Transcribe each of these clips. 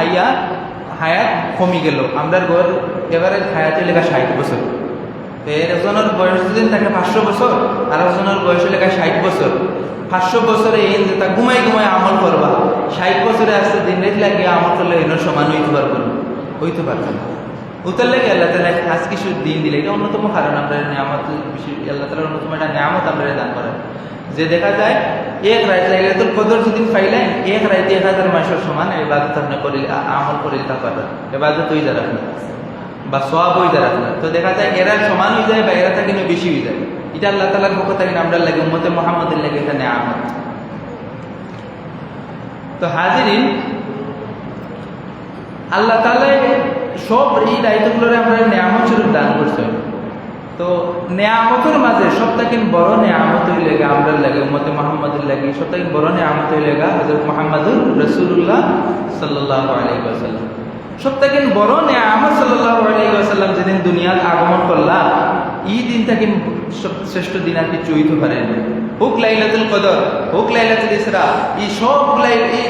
আইয়া হায়াত কমি গেল। আমরা ঘর এবারে হায়াতে লেখা ষাট বছর। এর একজনের বয়স যদি থাকে পাঁচশো বছর, আর একজনের বয়স লেখা ষাট বছর। পাঁচশো বছরে এই যে তা ঘুমাই ঘুমাই আমল করবা, ষাট বছরে আসতে দিন রেট লাগিয়ে আমল করলে এর সমান হইতে পারব না, হইতে পারবে না। উতার লেগে আল্লাহ তালা আজ কিছু দিন দিলে, এটা অন্যতম কারণ, আমরা নিয়ামত আল্লাহ তালার অন্যতম একটা নিয়ামত আমরা দান করেন যে দেখা যায়, এক রাত লাইলাতুল কদর যদি পাইলেন, এক রাতে এক হাজার মাসের সমান এবাদত আপনি করিলে আমল করিলে তা পারবেন এবাদত যায় আপনার বা সব হয়ে যায় আপনার তো দেখা যায়, এরা সমান হয়ে যায় বা এরা থাকে বেশি হয়ে যায়। এটা আল্লাহ তালার পক্ষ থেকে আমরা লাগে, উম্মতে মোহাম্মদের লাগে এটা নিয়ামত। তো হাজিরিন, আল্লাহ তালা সব এই দায়িত্বগুলোরে আমরা নিয়ামত স্বরূপ দান করছেন। তো নেয়ামতের মাঝে সব থেকে বড় নেয়ামত লেগে আমরা লাগে, উম্মতে মোহাম্মদের লাগে। সব থেকে বড় নেয়ামত লেগা হজরত মোহাম্মদুর রসুল্লাহ সাল্লাহ আলাইসাল্লাম সব থেকে বড় নেয়ামত সাল্লাহ আলাইসাল্লাম যেদিন দুনিয়ার আগমন করলা এই দিন থেকে সব- শ্রেষ্ঠ দিন আর কিছু হইতে পারেন হুক লাইলাতুল কদর, হুক লাইলাতুল ইসরা, এই সবগুলাই এই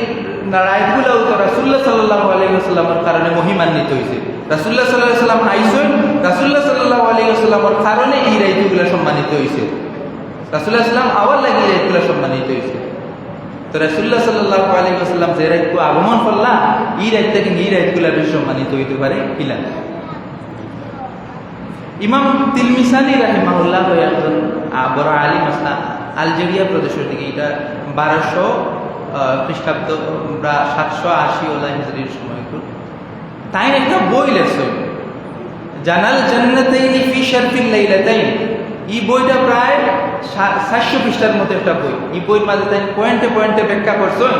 রায়গুলো তো রাসুল্লাহ সাল্লাহ আলাইসাল্লামের কারণে মহিমান্বিত হয়েছে। রাসুল্লাহ সাল্লাহ সাল্লাম আইসন রাসুল্লাহ সাল্লাহ আলাইসাল্লামের কারণে এই রাইতগুলো সম্মানিত হয়েছে। রাসুল্লাহ সাল্লাম আবার লাগে এই রাইতগুলো সম্মানিত হয়েছে। তো রাসুল্লাহ সাল্লাহ আলাইসাল্লাম যে রাইতকে আগমন করলা, এই রাইত থেকে এই রাইতগুলো বেশি সম্মানিত হইতে পারে, কিলা। ইমাম তিলমিসানি রাহিমাহুল্লাহ একজন বড় আলিম আসলা আলজেরিয়া প্রদেশের দিকে, এটা বারোশো খ্রিস্টাব্দ বা সাতশো আশি ওলা হিজড়ির সময় একটু। তাই একটা বই লেখছে। জানাল জান্নাতাইনি ফি শারফিল লাইলাতাইন। এই বইটা প্রায় সাতশো পৃষ্ঠার মতো একটা বই। এই বইয়ের মাঝে তাই পয়েন্টে পয়েন্টে ব্যাখ্যা করছেন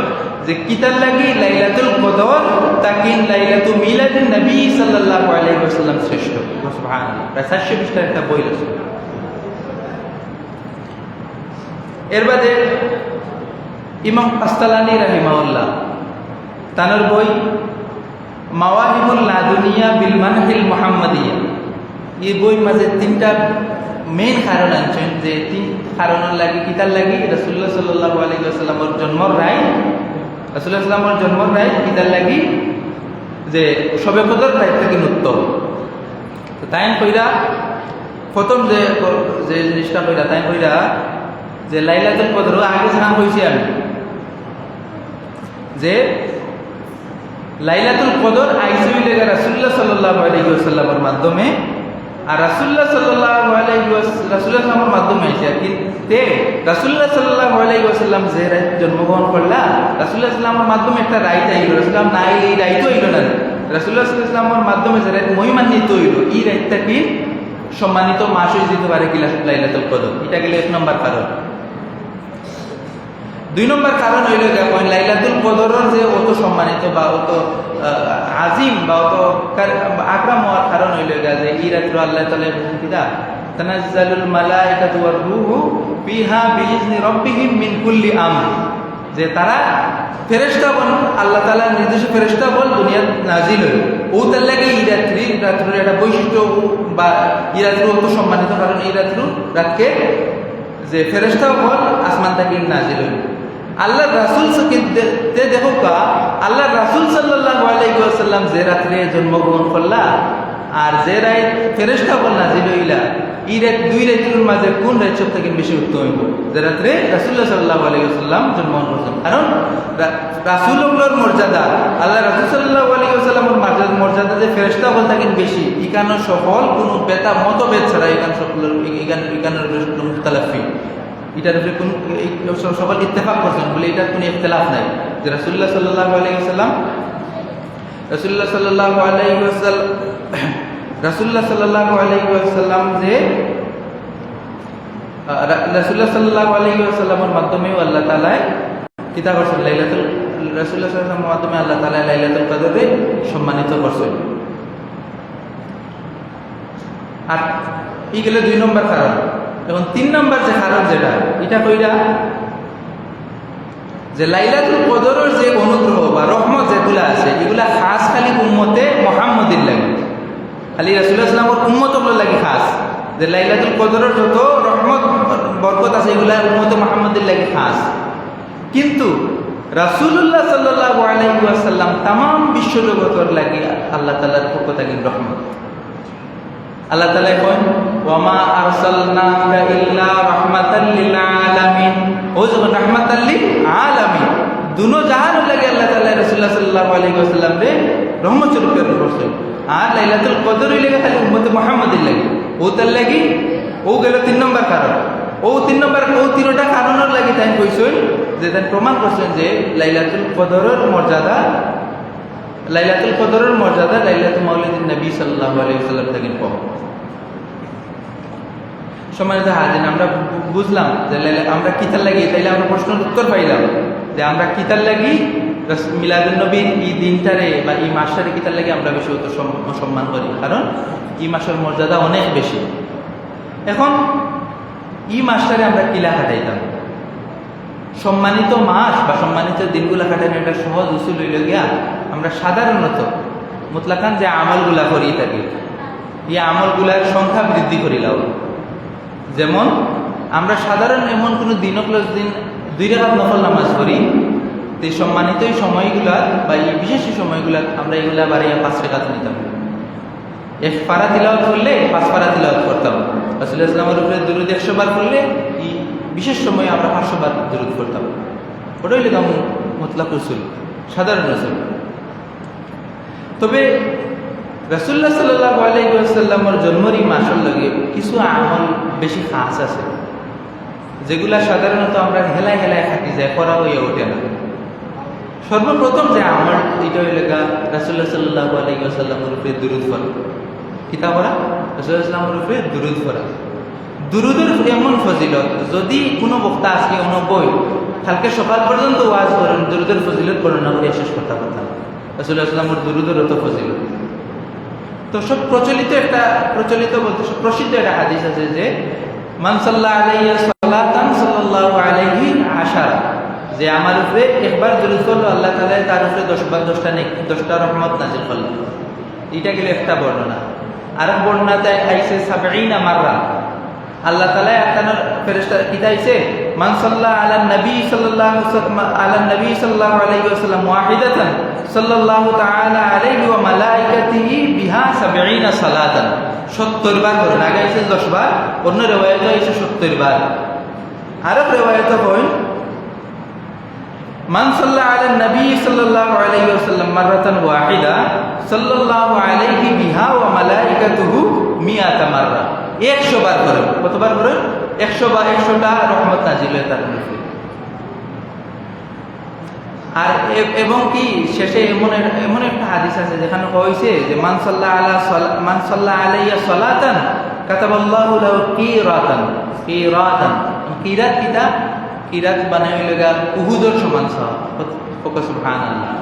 যে, কিতার লাগি লাইলাতুল কদর, তাকিন লাইলাতু মিলাদুন নবী সাল্লাল্লাহু আলাইহি ওয়াসাল্লাম শ্রেষ্ঠ। সুবহানাল্লাহ। প্রায় সাতশো পৃষ্ঠার একটা বই লেখছে। এর বাদে ইমাম আস্তালানি রাহিমাউল্লাহ তানোর বই মাওয়াহিবুল লাদুনিয়া বিল মানহিল মোহাম্মদিয়া। এই বই মাঝে তিনটা মেইন কারণ আনছেন যে তিন কারণের লাগি কিতার লাগি? রসুল্লাহ সাল্লাহ আলাইসাল্লামর জন্মর রায়। রসুল্লাহ সাল্লামর জন্মর রায় কিতার লাগি? যে সবে কদর রায় থেকে তো তাই কইরা প্রথম যে যে জিনিসটা কইরা তাই কইরা যে লাইলাতুল কদর আগে জানা হয়েছি আমি। যে লাইলাতুল কদর আইসিউ রাসুল্লাহ সাল্লাহ আলাইসাল্লামের মাধ্যমে, আর রাসুল্লাহ সাল্লাহ আলাই রাসুল্লাহ সাল্লামের মাধ্যমে আইসে আর কি। তে রাসুল্লাহ সাল্লাহ আলাইসাল্লাম যে রাত জন্মগ্রহণ করলা রাসুল্লাহ সাল্লামের মাধ্যমে একটা রাইত আইল রাসুল্লাহ না, এই রাইত হইল না রাসুল্লাহ সাল্লামের মাধ্যমে যে রাত মহিমান্বিত হইল, এই রাইতটা কি? সম্মানিত মাস হয়ে যেতে পারে কি লাইলাতুল কদর। এটা গেলে এক নম্বর কারণ। দুই নম্বর কারণ হইল দেখুন লাইলাতুল কদরের যে অত সম্মানিত বা অত আজিম বা অত কার- আকরাম হওয়ার কারণ হইল যে ই রাত্র আল্লাহ তালা কিদা তানাজ্জালুল মালাইকাতু ওয়ার রূহু ফিহা বিইজনি রাব্বিহিম মিন কুল্লি আমর। যে তারা ফেরেশতা বল আল্লাহ তাআলা নির্দেশ ফেরেশতা বল দুনিয়া নাজিল হইল ও তার লাগে এই রাত্রি রাত্রির একটা বৈশিষ্ট্য বা এই রাত্রি অত সম্মানিত কারণ এই রাত্রি, রাতকে যে ফেরেস্তা বল আসমান থেকে নাজিল হইল আল্লাহ রাসুল দেখো কা আল্লাহ রাসুল সাল্লাহ আলাইসাল্লাম যে রাত্রে জন্মগ্রহণ করলা। আর যে রাত ফেরেস্তা বল নাজিল হইলা এই রাত দুই রাত্রের মাঝে কোন রাত সব থেকে বেশি উত্তম হইব? যে রাত্রে রাসুল্লাহ সাল্লাহ আলাইসাল্লাম জন্মগ্রহণ করছেন। কারণ রাসুলগুলোর মর্যাদা আল্লাহ রাসুল সাল্লাহ আলাইসাল্লামের মর্যাদা যে ফেরেস্তা বল থাকেন বেশি। ইকানো সফল, কোনো বেতা, মতভেদ ছাড়া ইকান সকলের ইকান ইকানের মুখতালাফি। এটার উপরে কোন সকল ইত্তেফাক করছেন বলে এটার কোনো ইখতলাফ নাই। যে রাসুল্লাহ সাল্লাহ আলাইসাল্লাম রাসুল্লাহ সাল্লাহ আলাইসাল্লাম রাসুল্লাহ সাল্লাহ আলাইসাল্লাম যে রাসুল্লাহ সাল্লাহ আলাইসাল্লামের মাধ্যমেও আল্লাহ তালায় কিতা করছেন, লাইলাতুল রাসুল্লাহ সাল্লামের মাধ্যমে আল্লাহ তালা লাইলাতুল কাদরে সম্মানিত করছেন। আর এই গেলে দুই নম্বর কারণ। এখন তিন নম্বর যে কারণ যেটা, এটা কইরা যে লাইলাতুল কদরের যে অনুগ্রহ বা রহমত যেগুলা আছে, এগুলা খাস খালি উম্মতে মোহাম্মদিন লাগে। খালি রাসুল্লাহ ইসলামর উম্মত লাগে খাস। যে লাইলাতুল কদরের যত রহমত, বরকত আছে, এগুলা উম্মতে মোহাম্মদিন লাগে খাস। কিন্তু রাসুল্লাহ সাল্লাহ আলাইসাল্লাম তাম বিশ্বজগতর লাগে আল্লাহ তালার পক্ষ থাকেন রহমত। আল্লাহ তালা কন ওয়ামা আরসালনাকা ইল্লা রাহমাতাল লিল আলামিন। ও যখন রাহমাতাল লিল আলামিন। দুনো জাহানের লাগে আল্লাহ তাআলা রাসূলুল্লাহ সাল্লাল্লাহু আলাইহি ওয়াসাল্লাম রে রহমত স্বরূপ প্রেরণ করছেন। আর লাইলাতুল কদর লাগে খালি উম্মত মুহাম্মাদের লাগে। ও তার লাগি, ও গেল তিন নম্বর কারণ। ও তিন নম্বর, ও তিনটা কারণের লাগি তাই কইছেন যে তাই প্রমাণ করছেন যে লাইলাতুল কদরের মর্যাদা লাইলাতুল কদরের মর্যাদা লাইলাতুল মাউলিদিন নবী সাল্লাল্লাহু আলাইহি ওয়াসাল্লাম থেকে কম। সম্মানিত হাজিন আমরা বুঝলাম যে আমরা কিতার লাগি তাইলে আমরা প্রশ্নের উত্তর পাইলাম যে আমরা কিতার লাগি? মিলাদুল নবীর এই দিনটারে বা এই মাসটারে কিতার লাগি আমরা বেশি সম- সম্মান করি। কারণ এই মাসের মর্যাদা অনেক বেশি। এখন, এই মাসটারে আমরা কিলা কাটাইতাম সম্মানিত মাস বা সম্মানিত দিনগুলা কাটানো একটা সহজ উসুল হইল গিয়া আমরা সাধারণত মুতলাকান যে আমলগুলা করি থাকি, এই আমলগুলার সংখ্যা বৃদ্ধি করিলাম যেমন, আমরা সাধারণ এমন কোনো দিনকলস দিন দুই রেখাত নকল নামাজ করি তো সম্মানিত এই সময়গুলা বা এই বিশেষ সময়গুলা আমরা এগুলা বাড়িয়ে পাঁচ রেখাত নিতাম। এক পারা তিলাওয়াত করলে পাঁচ পারা তিলাওয়াত করতাম। রাসুল ইসলামের উপরে দুরুদ একশো বার করলে বিশেষ সময়ে আমরা বার দুরুদ করতাম। ওটাই লিখতাম মতলাক রসুল, সাধারণ রসুল। তবে রসুল্লাহ সাল্লাহ আলাইসাল্লামর জন্মরই মাসের লগে কিছু আমল বেশি খাস আছে। যেগুলা সাধারণত আমরা হেলায় হেলায় থাকি যায়, করা হইয়া ওঠে না। সর্বপ্রথম যে আমল, এটা হইলে গা রাসুল্লাহ সাল্লাহ আলাইসাল্লামের উপরে দুরুদ ফরা কিতা করা রাসুল্লাহ ইসলামের উপরে দুরুদ ফরা দুরুদের এমন ফজিলত, যদি কোনো বক্তা আজকে অনব্বই কালকে সকাল পর্যন্ত ওয়াজ করেন দুরুদের ফজিলত বর্ণনা করে শেষ কথা কথা। পারতাম রাসুল্লাহ ইসলামের দুরুদের অত ফজিলত। তো সব প্রচলিত একটা, প্রচলিত বলতে সব প্রসিদ্ধ একটা হাদিস আছে যে মানসাল্লাহ আলাইয়া সালাতান সাল্লাল্লাহু আলাইহি আশারা যে আমার উপরে একবার দুরুদ করল আল্লাহ তাআলা তার উপরে দশ বার দশটা নেক, দশটা রহমত নাজিল করল। এটা গেলে একটা বর্ণনা। আর বর্ণনাতে আইছে সাবঈনা মাররা। আল্লাহ তাআলা একখানের ফেরেশতা কিতাইছে মান সাল্লা আলা নবী সাল্লাল্লাহু আলা নবী সাল্লাল্লাহু আলাইহি ওয়াসাল্লাম ওয়াহিদাতান, সাল্লাল্লাহু তাআলা আলাইহি ওয়া মালাইকাতিহি বিহা 70 সালাতান। 70 বার করেন আগে আইছে 10 বার। অন্য রিওয়ায়াতে আইছে 70 বার। আরেক রিওয়ায়াতে হয় মান সাল্লা আলা নবী সাল্লাল্লাহু আলাইহি ওয়াসাল্লাম মাররাতান ওয়াহিদা, সাল্লাল্লাহু আলাইহি বিহা ওয়া মালাইকাতুহু মিয়াতা মাররা। 100 বার করেন। কতবার করেন? 100 বার 100টা রহমত নাজিল হয় তার উপরে আর এবং কি, শেষে এমন এমন একটা হাদিস আছে যেখানে হয়েছে যে, মান সাল্লাহ আলা সালা- মান সাল্লাহ আলাইয়া সালাতান, কাতাবাল্লাহু লাহু কিরাতান। কিরাতান। কিরাত কিতা? কিরাত বানাই হইল গা উহুদের সমান সহ সুবহানাল্লাহ।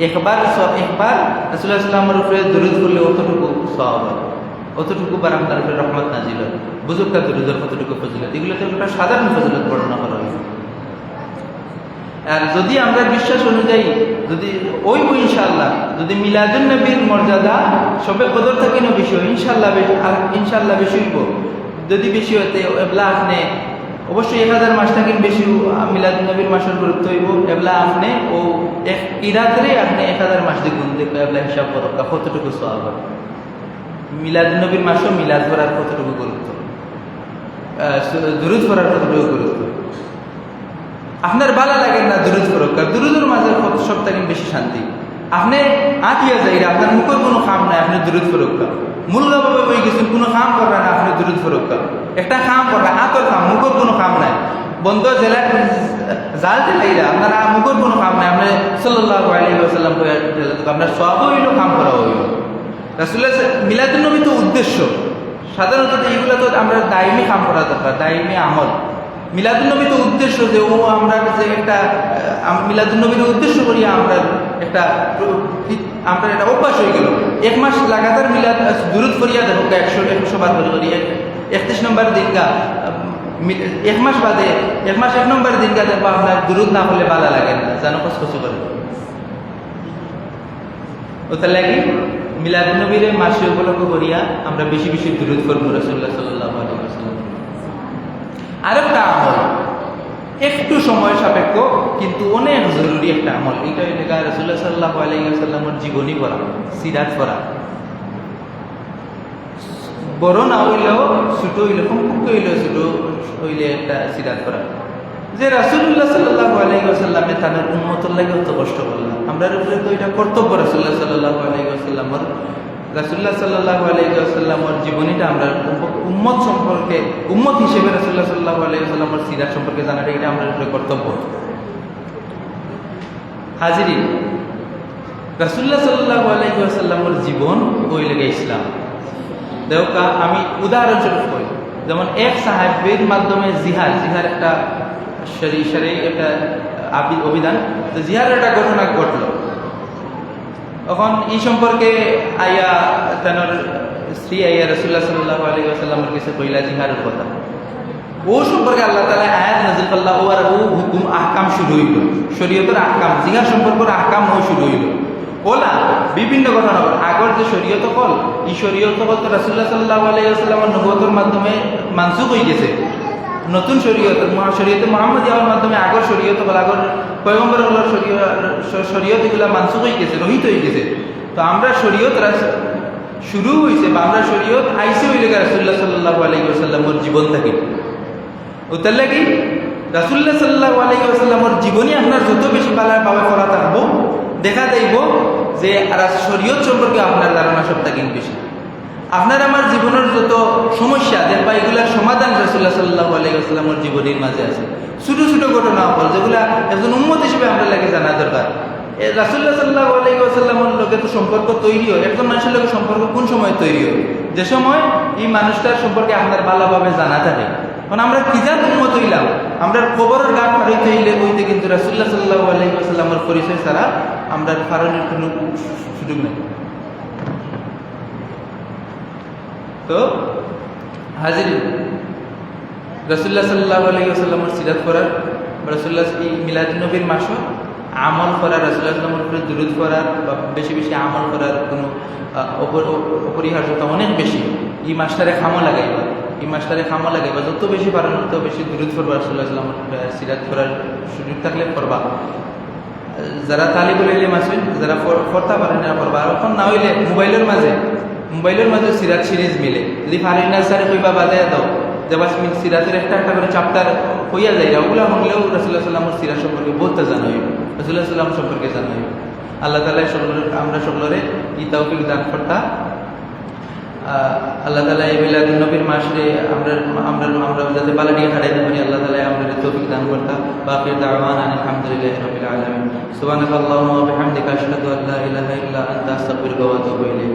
একবার একবার রাসূলুল্লাহ সাল্লাল্লাহু উপরে দরুদ করলে অতটুকু সওয়াব। অতটুকু বার আপনার উপরে রহমত নাজিল হয়। বুজুর্গা দরুদের কতটুকু ফজিলত? এগুলো তো একটা সাধারণ ফজিলত বর্ণনা করা হয়েছে। আর যদি আমরা বিশ্বাস অনুযায়ী, যদি ওই বই ইনশাল্লাহ যদি মিলাদুল নবীর মর্যাদা সবে কদর থাকে না বেশি হয় ইনশাল্লাহ ইনশাল্লাহ বেশি হইব। যদি বেশি হতে এবলা আপনি অবশ্যই এক হাজার মাস থাকেন বেশি মিলাদুল নবীর মাসের গুরুত্ব হইব। এবলা আপনি ও এক ইরাতরে আপনি এক হাজার মাস দেখুন দেখো এবলা হিসাব করো, কতটুকু সব মিলাদুল নবীর মাসও মিলাদ করার কতটুকু গুরুত্ব? দুরুদ করার কতটুকু গুরুত্ব? আপনার ভালো লাগে না দুরুদ ফরকার দুরুদের মাঝে থেকে বেশি শান্তি। আপনি আটিয়া যাই আপনার মুখের কোনো কাম নাই, আপনি দুরুদ ফরকার মূল্যভাবে বই গেছেন, কোনো কাম করবেন না, আপনি দুরুদ ফরকার একটা কাম করবেন হাতর কাম মুখের কোনো কাম নাই। বন্ধ জেলা জাল দিলাইরা আপনার মুখের কোনো কাম নাই। আপনি সাল্লাহ আলী সাল্লাম আপনার সব হইল কাম করা হইল। রাসুল্লাহ মিলাদুল নবী তো উদ্দেশ্য। সাধারণত এইগুলো তো আমরা দায়মি কাম করা দরকার, দায়মি আমল। মিলাদুলনবী তো উদ্দেশ্য যে ও আমরা যে একটা মিলাদুলনবীর উদ্দেশ্য করি আমরা একটা আমরা একটা অভ্যাস হয়ে গেল। এক মাস লাগাতার মিলাদ দূরত করিয়া দেখো একশো একশো বার করে করি এক- একত্রিশ নম্বর দিনকা এক মাস বাদে, এক মাস এক নম্বর দিনকা দেখব আপনার দূরত না হলে ভালো লাগে না জানো কষ্ট করে। ওটা লাগি মিলাদুলনবীর মাসে উপলক্ষ করিয়া আমরা বেশি বেশি দূরত করব রসুল্লাহ সাল্লাহ আরেকটা আমল, একটু সময় সাপেক্ষ, কিন্তু অনেক জরুরি একটা আমল। এটা লেখা রসুল্লাহ সাল্লাহ আলাইসাল্লামের জীবনী পড়া, সিরাত পড়া। বড় না হইলেও, ছোট হইলে সম্পর্ক হইলেও ছোট হইলে একটা সিরাত করা যে রাসুল্লাহ সাল্লাহ আলাইসাল্লামে তাদের উন্মতর লাগে অত কষ্ট করলাম আমরা উপরে তো এটা কর্তব্য রাসুল্লাহ সাল্লাহ আলাইসাল্লামর রাসুল্লাহ সাল্লাহ আলাইসাল্লামর জীবনীটা আমরা উম্মত সম্পর্কে, উম্মত হিসেবে রাসুল্লাহ সাল্লাহ আলাইসাল্লামর সিরাত সম্পর্কে জানাটা এটা আমরা উপরে কর্তব্য। হাজিরি রাসুল্লাহ সাল্লাহ আলাইসাল্লামর জীবন ওই লেগে ইসলাম? দেওকা আমি উদাহরণস্বরূপ করি যেমন এক সাহেবের মাধ্যমে জিহার জিহার একটা শরী শরী একটা অভিধান। তো জিহার একটা ঘটনা ঘটল। তখন এই সম্পর্কে আইয়া তানোর স্ত্রী আইয়া রসুল্লাহ সাল্লাহ আলী আসাল্লামের কাছে কইলা জিহারের কথা। ও সম্পর্কে আল্লাহ তালা আয়াত নাজিল করলা ও আর ও হুকুম, আহকাম শুরু হইল। শরীয়তের আহকাম জিহার সম্পর্কের আহকাম ও শুরু হইল। ওলা, বিভিন্ন ঘটনা আগর যে শরীয়ত কল, এই শরীয়ত কল তো রাসুল্লাহ সাল্লাহ আলাইসাল্লামের নবতর মাধ্যমে মানসুক হয়ে গেছে নতুন শরীয়ত শরীয়ত মোহাম্মদ ইয়াওয়ার মাধ্যমে আগর শরীয়ত কল আগর পয়গম্বর হলার শরীয়ত এগুলা মানসুক হয়ে গেছে, রহিত হয়ে গেছে। তো আমরা শরীয়ত শুরু হয়েছে বা আমরা শরীয়ত আইসে হইলে রাসুল্লাহ সাল্লাহ আলাইসাল্লামর জীবন থাকে। ওটার লাগি রাসুল্লাহ সাল্লাহ আলাইসাল্লামর জীবনী আপনার যত বেশি পালার পাবে করা থাকব দেখা যাইব যে শরীয়ত সম্পর্কে আপনার ধারণা সবটা কিন্তু বেশি। আপনার আমার জীবনের যত সমস্যা দেখবা এগুলার সমাধান রসুল্লাহ সাল্লাহ আলাইসাল্লামর জীবনের মাঝে আছে। ছোটো ছোটো ঘটনা হল যেগুলা একজন উন্মত হিসেবে আমরা লাগে জানা দরকার। রাসুল্লাহ সাল্লাহ আলাইসাল্লামের লোকে তো সম্পর্ক তৈরি হয়। একজন মানুষের লোকের সম্পর্ক কোন সময় তৈরি হয়? যে সময় এই মানুষটার সম্পর্কে আপনার ভালোভাবে জানা থাকে। কারণ আমরা কিজাত উন্মত হইলাম? আমরা কবরের গান ফাড়াইতে হইলে হইতে কিন্তু রাসুল্লাহ সাল্লাহ আলাইসাল্লামের পরিচয় ছাড়া আমরা ফাড়ানোর কোনো সুযোগ নেই। তো হাজির রসুল্লাহ সাল্লাহ আলাইসাল্লামের সিরাত করার রসুল্লাহ মিলাদ নবীর মাসও আমল করার রসুল্লাহ সাল্লামের উপরে দূরত করার বা বেশি বেশি আমল করার কোনো অপরিহার্যতা অনেক বেশি। এই মাসটারে খামো লাগাইবা, এই মাসটারে খামো লাগাইবা। যত বেশি পারেন তত বেশি দূরত করবা রসুল্লাহ সাল্লামের সিরাত করার সুযোগ থাকলে করবা যারা তালিবুল ইলিম আছেন, যারা পড়তে পারেন না, পড়বা। আর এখন না হইলে মোবাইলের মাঝে মোবাইলের মাঝে সিরাত সিরিজ মিলে। যদি ফারিনার স্যারে কইবা বাদে দাও যেবা সিরাতের একটা একটা করে চাপ্টার হইয়া যায়। ওগুলো হলেও রসুল্লাহ সাল্লামর সিরাত সম্পর্কে বলতে জানা হইব। রসুল্লাহ সাল্লাম সম্পর্কে জানা হইব। আল্লাহ তালা আমরা সকলরে ই তৌফিক দান করতা। আল্লাহ তালা এই মিলাদ নবীর মাসে আমরা আমরা আমরা যাতে বালাডিয়া হারাইতে পারি, আল্লাহ তালা আমাদের তৌফিক দান করতা। বাকি দাওয়ান আলহামদুলিল্লাহ রাব্বিল আলামিন। সুবহানাক আল্লাহুম্মা ওয়া বিহামদিকা আশহাদু আন ইলাহা ইল্লা আনতা, আস্তাগফিরুকা ওয়া আতুবু ইলাইক।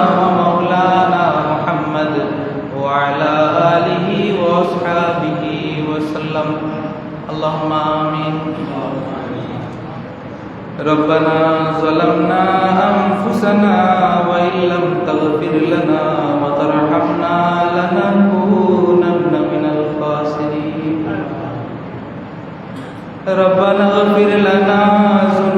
ربنا ظلمنا أنفسنا وإن لم تغفر لنا وترحمنا لنكونن من الخاسرين ربنا اغفر لنا ذنوبنا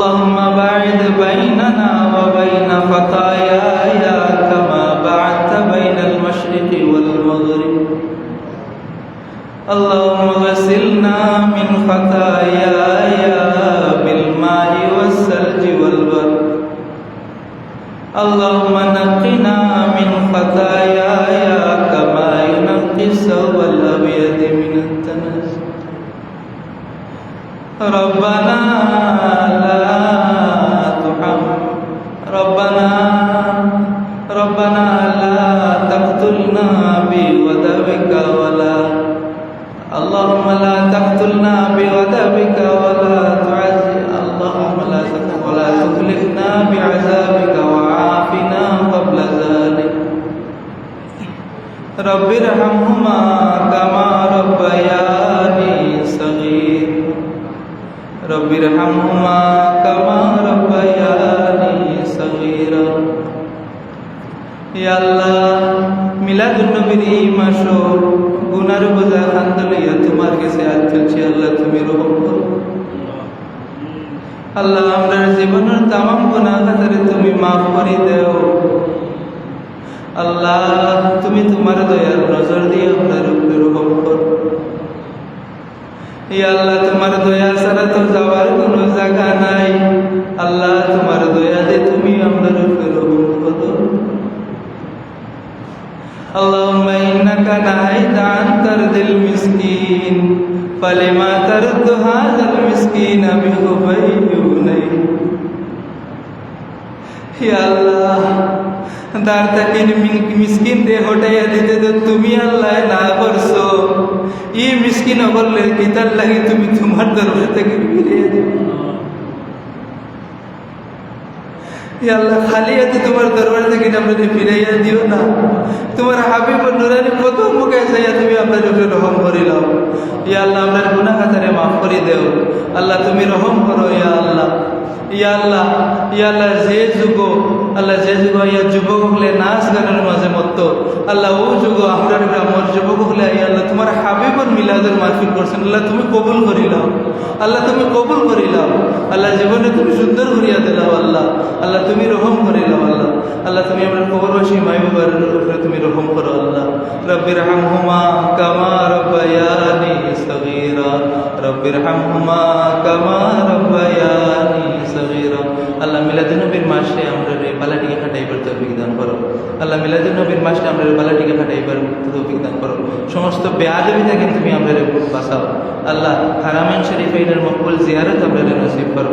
اللهم باعد بيننا وبين خطاياي كما بعدت بين المشرق والمغرب. اللهم غسلنا من خطاياي ربنا لا تقتلنا بودبك ولا اللهم لا تقتلنا بودبك ولا تعزي اللهم لا ولا تخلفنا بعذابك وعافنا قبل ذلك. رب ارحمهما. মিলাদুন নবীর এই মাস গুনার বোঝা লইয়া তোমার কাছে হাত ফেলছি আল্লাহ, তুমি রহম করো। আল্লাহ, আমরা জীবনের তামাম গুনাহ খাতারে তুমি মাফ করে দেও। আল্লাহ, তুমি তোমার দয়ার নজর দিয়ে আপনার উপরে রহম করো। এই আল্লাহ, তোমার দয়া ছাড়া তো যাওয়ার কোনো জায়গা নাই। আল্লাহ, তোমার দয়া দিয়ে তুমি আপনার উপরে রহম করো اللهم إنك نهيت عن طرد المسكين فلما ترد هذا المسكين بخفيونيه হে আল্লাহ তার তাকে মিসকিন দে হটাইয়া দিতে তো তুমি আল্লাহ না করছো ই মিসকিন করলে কি তার লাগে তুমি তোমার দরবার থেকে ফিরিয়ে দেবে আল্লাহ, খালি আছে তোমার দরবার থেকে আপনাকে ফিরাইয়া দিও না। তোমার হাবিব নুরানি কত মুখে যাইয়া তুমি আপনার উপরে রহম করিলাম। ইয়া আল্লাহ, আপনার মাফ করে দেও। আল্লাহ, তুমি রহম করো, ইয়া আল্লাহ। ইয়া আল্লাহ ইয়া আল্লাহ, যে যুগ, আল্লাহ, যে যুগ, ইয়া যুবক হলে নাচ গানের মাঝে মত আল্লাহ, ও যুগ আমরা গ্রামের যুবক হলে, ইয়া আল্লাহ, তোমার হাবিবর মিলাদের মাহফিল করছেন। আল্লাহ, তুমি কবুল করিলাম আল্লাহ, তুমি কবুল করিলাম আল্লাহ, জীবনে তুমি সুন্দর করিয়া দিলাম আল্লাহ। আল্লাহ, তুমি রহম করিলাম আল্লাহ। আল্লাহ, তুমি আমার কবরবাসী মাই তুমি রহম করো, আল্লাহ। রব্বির হামহুমা কামা রব্বায়ানি সগীরা রব্বির ارحمهما كما ربياني صغيرا আল্লাহ মিলাদুন নবীর মাসে আমরা রে বালাটিকে খাটাইবার তৌফিক দান করো। আল্লাহ মিলাদুন নবীর মাসে আমরা রে বালাটিকে খাটাইবার তৌফিক দান করো। সমস্ত বেআদবি থেকে তুমি আমরা বাঁচাও। আল্লাহ হারামেন শরীফ এর মকবুল জিয়ারত আমরা নসিব করো